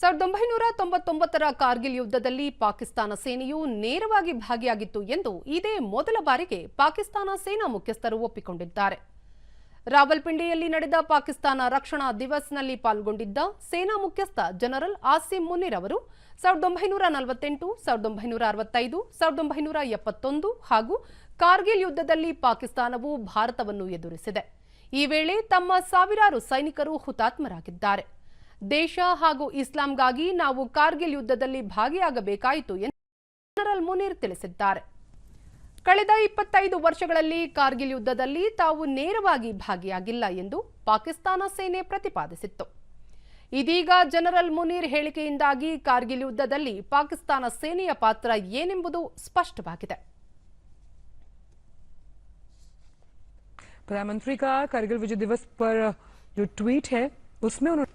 ಸಾವಿರದ ಒಂಬೈನೂರ ತೊಂಬತ್ತೊಂಬತ್ತರ ಕಾರ್ಗಿಲ್ ಯುದ್ಧದಲ್ಲಿ ಪಾಕಿಸ್ತಾನ ಸೇನೆಯು ನೇರವಾಗಿ ಭಾಗಿಯಾಗಿತ್ತು ಎಂದು ಇದೇ ಮೊದಲ ಬಾರಿಗೆ ಪಾಕಿಸ್ತಾನ ಸೇನಾ ಮುಖ್ಯಸ್ಥರು ಒಪ್ಪಿಕೊಂಡಿದ್ದಾರೆ. ರಾವಲ್ಪಿಂಡಿಯಲ್ಲಿ ನಡೆದ ಪಾಕಿಸ್ತಾನ ರಕ್ಷಣಾ ದಿವಸ್ನಲ್ಲಿ ಪಾಲ್ಗೊಂಡಿದ್ದ ಸೇನಾ ಮುಖ್ಯಸ್ಥ ಜನರಲ್ ಆಸಿಮ್ ಮುನಿರ್ ಅವರು ಸಾವಿರದ ಒಂಬೈನೂರ ನಲವತ್ತೆಂಟು, ಸಾವಿರದ ಒಂಬೈನೂರ ಅರವತ್ತೈದು, ಸಾವಿರದ ಒಂಬೈನೂರ ಎಪ್ಪತ್ತೊಂದು ಹಾಗೂ ಕಾರ್ಗಿಲ್ ಯುದ್ಧದಲ್ಲಿ ಪಾಕಿಸ್ತಾನವು ಭಾರತವನ್ನು ಎದುರಿಸಿದೆ. ಈ ವೇಳೆ ತಮ್ಮ ಸಾವಿರಾರು ಸೈನಿಕರು ಹುತಾತ್ಮರಾಗಿದ್ದಾರೆ. ದೇಶ ಹಾಗೂ ಇಸ್ಲಾಂಗಾಗಿ ನಾವು ಕಾರ್ಗಿಲ್ ಯುದ್ಧದಲ್ಲಿ ಭಾಗಿಯಾಗಬೇಕಾಯಿತು ಎಂದು ಜನರಲ್ ಮುನೀರ್ ತಿಳಿಸಿದ್ದಾರೆ ಕಳೆದ ಇಪ್ಪತ್ತೈದು ವರ್ಷಗಳಲ್ಲಿ ಕಾರ್ಗಿಲ್ ಯುದ್ಧದಲ್ಲಿ ತಾವು ನೇರವಾಗಿ ಭಾಗಿಯಾಗಿಲ್ಲ ಎಂದು ಪಾಕಿಸ್ತಾನ ಸೇನೆ ಪ್ರತಿಪಾದಿಸಿತ್ತು ಇದೀಗ ಜನರಲ್ ಮುನೀರ್ ಹೇಳಿಕೆಯಿಂದಾಗಿ ಕಾರ್ಗಿಲ್ ಯುದ್ಧದಲ್ಲಿ ಪಾಕಿಸ್ತಾನ ಸೇನೆಯ ಪಾತ್ರ ಏನೆಂಬುದು ಸ್ಪಷ್ಟವಾಗಿದೆ प्रधानमंत्री का कारगिल विजय दिवस पर जो ट्वीट है उसमें उन्होंने